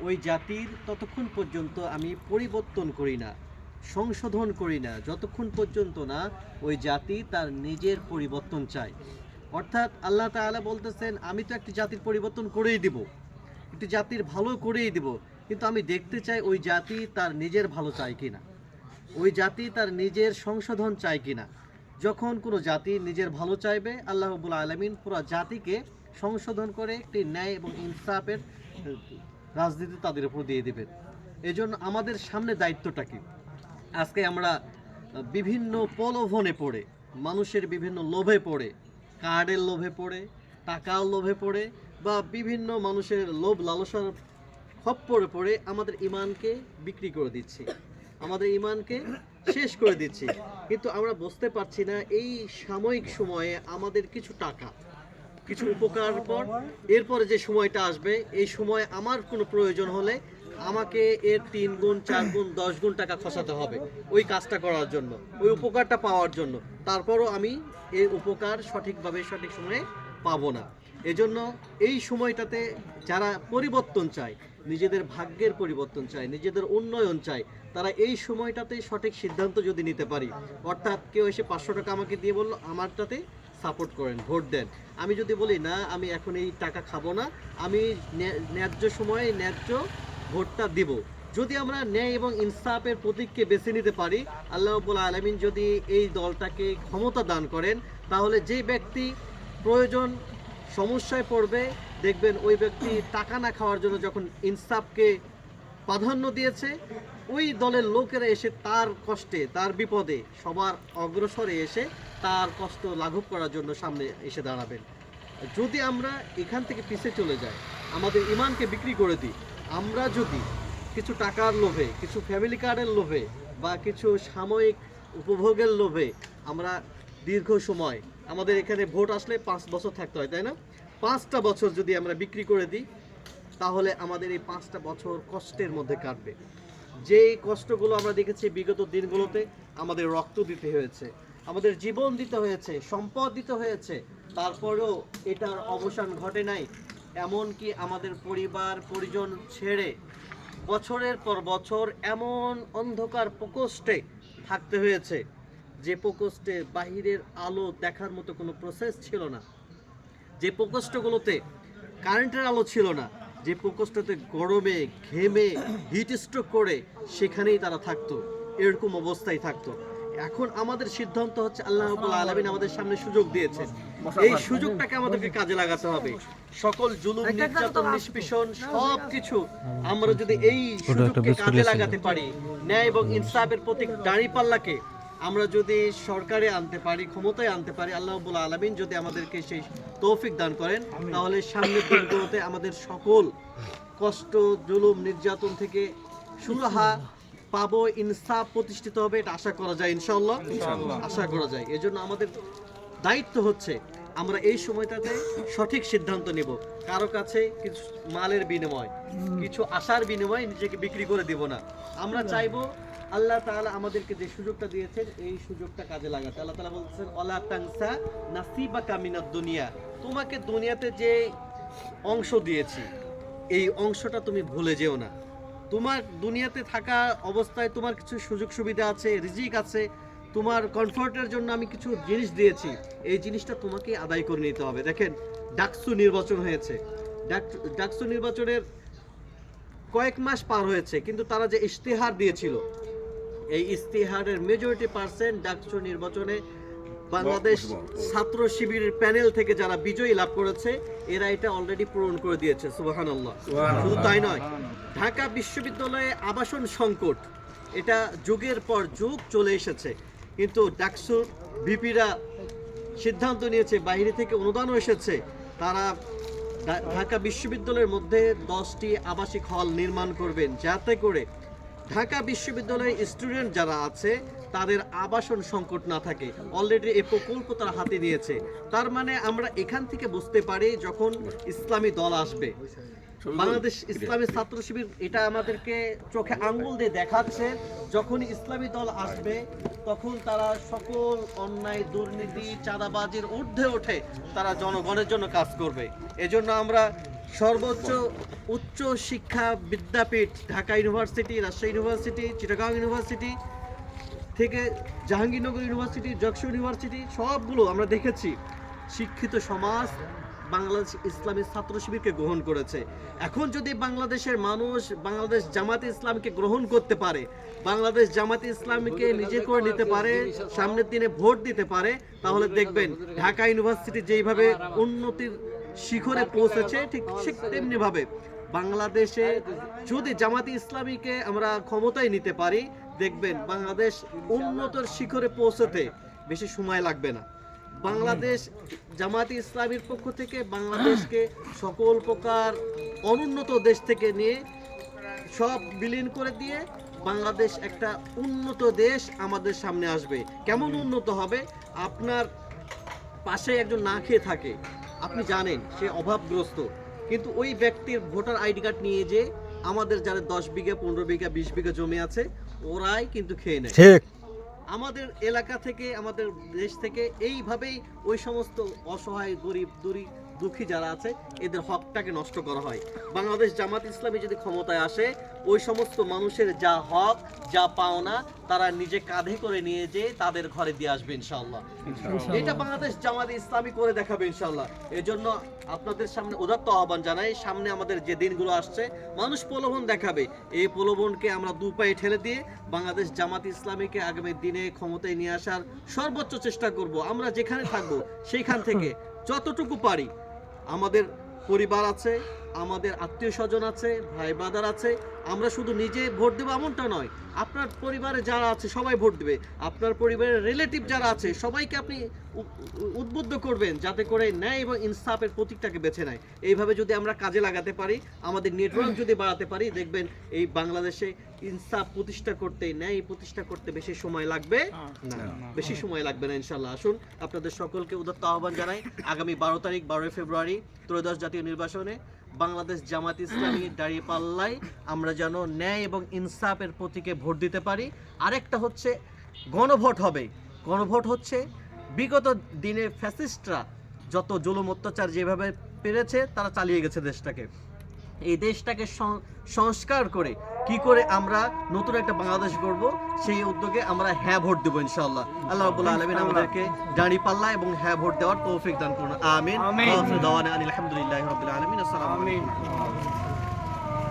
ওই জাতির ততক্ষণ পর্যন্ত আমি পরিবর্তন করি না, সংশোধন করি না। যতক্ষণ পর্যন্ত না ওই জাতি তার নিজের পরিবর্তন চায়। অর্থাৎ আল্লাহ তাআলা বলতেছেন, আমি তো একটি জাতির পরিবর্তন করেই দিব। একটি জাতির ভালো করেই দিব। কিন্তু আমি দেখতে চাই ওই জাতি তার নিজের ভালো চায় কিনা। ওই জাতি তার নিজের সংশোধন চায় কিনা। যখন কোনো জাতি নিজের ভালো চাইবে, আল্লাহ রবুল আলমিন পুরো জাতিকে সংশোধন করে একটি ন্যায় এবং ইনসাফের রাজনীতি তাদের উপর দিয়ে দেবেন। এজন্য আমাদের সামনে দায়িত্বটা কি? আজকে আমরা বিভিন্ন প্রলোভনে পড়ে, মানুষের বিভিন্ন লোভে পড়ে, কার্ডের লোভে পড়ে, টাকার লোভে পড়ে বা বিভিন্ন মানুষের লোভ লালসার খপ্পরে পড়ে আমাদের ইমানকে বিক্রি করে দিচ্ছি। আমাদের ইমানকে শেষ করে দিচ্ছি। কিন্তু আমরা বুঝতে পারছি না এই সাময়িক সময়ে আমাদের কিছু টাকা কিছু উপকার পর, এরপরে যে সময়টা আসবে, এই সময় আমার কোনো প্রয়োজন হলে আমাকে এর তিন গুণ, চার গুণ, দশ গুণ টাকা খসাতে হবে ওই কাজটা করার জন্য, ওই উপকারটা পাওয়ার জন্য। তারপরও আমি এই উপকার সঠিকভাবে, সঠিক সময়ে পাবো না। এজন্য এই সময়টাতে যারা পরিবর্তন চায়, নিজেদের ভাগ্যের পরিবর্তন চায়, নিজেদের উন্নয়ন চায়, তারা এই সময়টাতে সঠিক সিদ্ধান্ত যদি নিতে পারি, অর্থাৎ কেউ এসে পাঁচশো টাকা আমাকে দিয়ে বলল, আমারটাতে সাপোর্ট করেন, ভোট দেন। আমি যদি বলি, না, আমি এখন এই টাকা খাব না, আমি ন্যা- ন্যায্য সময়ে ন্যায্য ভোটটা দিব। যদি আমরা ন্যায় এবং ইনসাফের প্রতীককে বেছে নিতে পারি, আল্লাহ রব্বুল আলমিন যদি এই দলটাকে ক্ষমতা দান করেন, তাহলে যে ব্যক্তি প্রয়োজন সমস্যায় পড়বে, দেখবেন ওই ব্যক্তি টাকা না খাওয়ার জন্য যখন ইনসাফকে প্রাধান্য দিয়েছে ওই দলের লোকেরা এসে তার কষ্টে, তার বিপদে, সবার অগ্রসরে এসে তার কষ্ট লাঘব করার জন্য সামনে এসে দাঁড়াবেন। যদি আমরা এখান থেকে পিছিয়ে চলে যাই, আমাদের ইমানকে বিক্রি করে দিই, আমরা যদি কিছু টাকার লোভে, কিছু ফ্যামিলি কার্ডের লোভে বা কিছু সাময়িক উপভোগের লোভে আমরা দীর্ঘ সময়, আমাদের এখানে ভোট আসলে পাঁচ বছর থাকতে হয়, তাই না? পাঁচটা বছর যদি আমরা বিক্রি করে দিই, তাহলে আমাদের এই পাঁচটা বছর কষ্টের মধ্যে কাটবে। যে কষ্টগুলো আমরা দেখেছি বিগত দিনগুলোতে, আমাদের রক্ত দিতে হয়েছে, আমাদের জীবন দিতে হয়েছে, সম্পদ দিতে হয়েছে, তারপরেও এটার অবসান ঘটে নাই, এমনকি আমাদের পরিবার, পরিজন ছেড়ে বছরের পর বছর এমন অন্ধকার প্রকোষ্ঠে থাকতে হয়েছে, যে প্রকোষ্ঠে বাহিরের আলো দেখার মতো কোনো প্রসেস ছিল না, যে প্রকোষ্ঠগুলোতে কারেন্টের আলো ছিল না যে প্রকোষ্ঠতে গরমে ঘেমে হিট স্ট্রোক করে সেখানেই তারা থাকতো। এরকম অবস্থায় থাকতো। এখন আমাদের সিদ্ধান্ত হচ্ছে আল্লাহ আলামিন আমাদের সামনে সুযোগ দিয়েছেন। এই সুযোগটাকে আমাদেরকে কাজে লাগাতে হবে। সকল জুলুম নির্যাতন নিষ্পেষণ সব কিছু আমরা যদি এই সুযোগকে কাজে লাগাতে পারি ন্যায় এবং ইনসাফের প্রতীক দাঁড়িপাল্লাকে আমরা যদি সরকারে আনতে পারি ক্ষমতায় আনতে পারি আল্লাহ আলামিন যদি আমাদেরকে সেই তৌফিক দান করেন তাহলে সামনের দিনগুলোতে আমাদের সকল কষ্ট জুলুম নির্যাতন থেকে সুরাহা পাবো ইনসাফ প্রতিষ্ঠিত হবে এটা আশা করা যায় ইনশাআল্লাহ। আশা করা যায়। এজন্য আমাদের দায়িত্ব হচ্ছে আমরা এই সময়টাতে সঠিক সিদ্ধান্ত নিব। কারও কাছে কিছু মালের বিনিময় কিছু আশার বিনিময়ে নিজেকে বিক্রি করে দিব না। আমরা চাইব আল্লাহ তাআলা আমাদেরকে যে সুযোগটা দিয়েছেন, এই সুযোগটা কাজে লাগাতে। আল্লাহ তাআলা বলছেন অলা তাংসা নাসিবাকা মিনাদ দুনিয়া। তোমাকে দুনিয়াতে যে অংশ দিয়েছি, এই অংশটা তুমি ভুলে যেও না। তোমার দুনিয়াতে থাকা অবস্থায় তোমার কিছু সুযোগ সুবিধা আছে, রিজিক আছে, তোমার কমফোর্টের জন্য আমি কিছু জিনিস দিয়েছি, এই জিনিসটা তোমাকে আদায় করে নিতে হবে। দেখেন, ডাকসু নির্বাচন হয়েছে। ডাক- ডাকসু নির্বাচনের কয়েক মাস পার হয়েছে, কিন্তু তারা যে ইশতেহার দিয়েছিল এই ইশতেহারের মেজরিটি পার্সেন্ট ডাকসু নির্বাচনে বাংলাদেশ ছাত্র শিবিরের প্যানেল থেকে যারা বিজয়ী লাভ করেছে এরা এটা অলরেডি পূরণ করে দিয়েছে সুবাহান আল্লাহ শুধু তাই নয় ঢাকা বিশ্ববিদ্যালয়ে আবাসন সংকট এটা যুগের পর যুগ চলে এসেছে। কিন্তু ডাকসুর ভিপিরা সিদ্ধান্ত নিয়েছে বাইরে থেকে অনুদানও এসেছে। তারা ঢাকা বিশ্ববিদ্যালয়ের মধ্যে দশটি আবাসিক হল নির্মাণ করবেন যাতে করে ঢাকা বিশ্ববিদ্যালয়ের স্টুডেন্ট যারা আছে তাদের আবাসন সংকট না থাকে। অলরেডি এই প্রকল্প তারা হাতে নিয়েছে। তার মানে আমরা এখান থেকে বুঝতে পারি যখন ইসলামী দল আসবে। বাংলাদেশ ইসলামী ছাত্র শিবির এটা আমাদেরকে চোখে আঙ্গুল দিয়ে দেখাচ্ছে যখন ইসলামী দল আসবে তখন তারা সকল অন্যায় দুর্নীতি চাঁদাবাজির ঊর্ধ্বে ওঠে তারা জনগণের জন্য কাজ করবে। এজন্য আমরা সর্বোচ্চ উচ্চ শিক্ষা বিদ্যাপীঠ, Dhaka university, Rajshahi university, Chittagong university থেকে জাহাঙ্গীরনগর ইউনিভার্সিটি জকসু ইউনিভার্সিটি, সবগুলো আমরা দেখেছি। শিক্ষিত সমাজ বাংলাদেশ ইসলামী ছাত্র শিবিরকে গ্রহণ করেছে। এখন যদি বাংলাদেশের মানুষ বাংলাদেশ জামাতে ইসলামকে গ্রহণ করতে পারে, বাংলাদেশ জামাতে ইসলামকে নিজে করে নিতে পারে, সামনের দিনে ভোট দিতে পারে, তাহলে দেখবেন ঢাকা ইউনিভার্সিটি যেইভাবে উন্নতির শিখরে পৌঁছেছে, ঠিক ঠিক তেমনি ভাবে বাংলাদেশে যদি জামাতে ইসলামীকে আমরা ক্ষমতায় নিতে পারি, দেখবেন বাংলাদেশ উন্নতর শিখরে পৌঁছতে বেশি সময় লাগবে না। বাংলাদেশ জামাতে ইসলামীর পক্ষ থেকে বাংলাদেশকে সকল প্রকার অনুন্নত দেশ থেকে নিয়ে সব বিলীন করে দিয়ে বাংলাদেশ একটা উন্নত দেশ আমাদের সামনে আসবে। কেমন উন্নত হবে? আপনার পাশে একজন না খেয়ে থাকে। আপনি জানেন সে অভাবগ্রস্ত। কিন্তু ওই ব্যক্তির ভোটার আইডি কার্ড নিয়ে যে আমাদের যারা দশ বিঘা পনেরো বিঘা বিশ বিঘা জমি আছে ওরাই কিন্তু খেয়ে নেয়। ঠিক। আমাদের এলাকা থেকে আমাদের দেশ থেকে এইভাবেই ওই সমস্ত অসহায় গরিব দুরি দুঃখী যারা আছে এদের হকটাকে নষ্ট করা হয়। বাংলাদেশ জামাত ইসলামী যদি ক্ষমতায় আসে ওই সমস্ত মানুষের যা হক যা পাওনা তারা নিজে কাঁধে করে নিয়ে যেয়ে তাদের ঘরে দিয়ে আসবে ইনশাআল্লাহ। এটা বাংলাদেশ জামাত ইসলামী করে দেখাবে ইনশাআল্লাহ। এজন্য আপনাদের সামনে উদাত্ত আহ্বান জানাই সামনে আমাদের যে দিনগুলো আসছে মানুষ প্রলোভন দেখাবে। এই প্রলোভনকে আমরা দু পায়ে ঠেলে দিয়ে বাংলাদেশ জামাত ইসলামীকে আগামী দিনে ক্ষমতায় নিয়ে আসার সর্বোচ্চ চেষ্টা করব। আমরা যেখানে থাকব সেইখান থেকে যতটুকু পারি আমাদের পরিবার আছে আমাদের আত্মীয় স্বজন আছে ভাই ব্রাদার আছে, আমরা শুধু নিজে ভোট দেবো এমনটা নয়। আপনার পরিবারে যারা আছে, সবাই ভোট দেবে। আপনার পরিবারের রিলেটিভ যারা আছে, সবাইকে আপনি উদ্বুদ্ধ করবেন যাতে করে ন্যায় এবং ইনসাফের প্রতীকটাকে বেছে নেয়। এইভাবে যদি আমরা কাজে লাগাতে পারি, আমাদের নেটওয়ার্ক যদি বাড়াতে পারি, দেখবেন এই বাংলাদেশে ইনসাফ প্রতিষ্ঠা করতে, ন্যায় প্রতিষ্ঠা করতে বেশি সময় লাগবে না। বেশি সময় লাগবে না, ইনশাল্লাহ। আসুন, আপনাদের সকলকে উদাত্ত আহ্বান জানাই। আগামী বারো তারিখ, বারোই ফেব্রুয়ারি, ত্রয়োদশ জাতীয় নির্বাচনে। বাংলাদেশ জামাত ইসলামী দাঁড়িয়ে আমরা যেন ন্যায় এবং ইনসাফের প্রতীকে ভোট দিতে পারি। আরেকটা হচ্ছে, গণভোট হবে। গণভোট হচ্ছে, বিগত দিনে ফ্যাসিস্টরা যত জুলুম, অত্যাচার যেভাবে পেরেছে, তারা চালিয়ে গেছে দেশটাকে। এই দেশটাকে সংস্কার করে কি করে আমরা নতুন একটা বাংলাদেশ গড়ব সেই উদ্যোগে আমরা হ্যাঁ ভোট দেবো ইনশাআল্লাহ। আল্লাহ রাব্বুল আলামিন আমাদেরকে দাঁড়ি পাল্লা এবং হ্যাঁ ভোট দেওয়ার তৌফিক দান করুন। আমিন। আমিন। ওয়া আখিরু দাওয়ানা আনিল হামদুলিল্লাহি রাব্বিল আলামিন। আসসালামু আলাইকুম।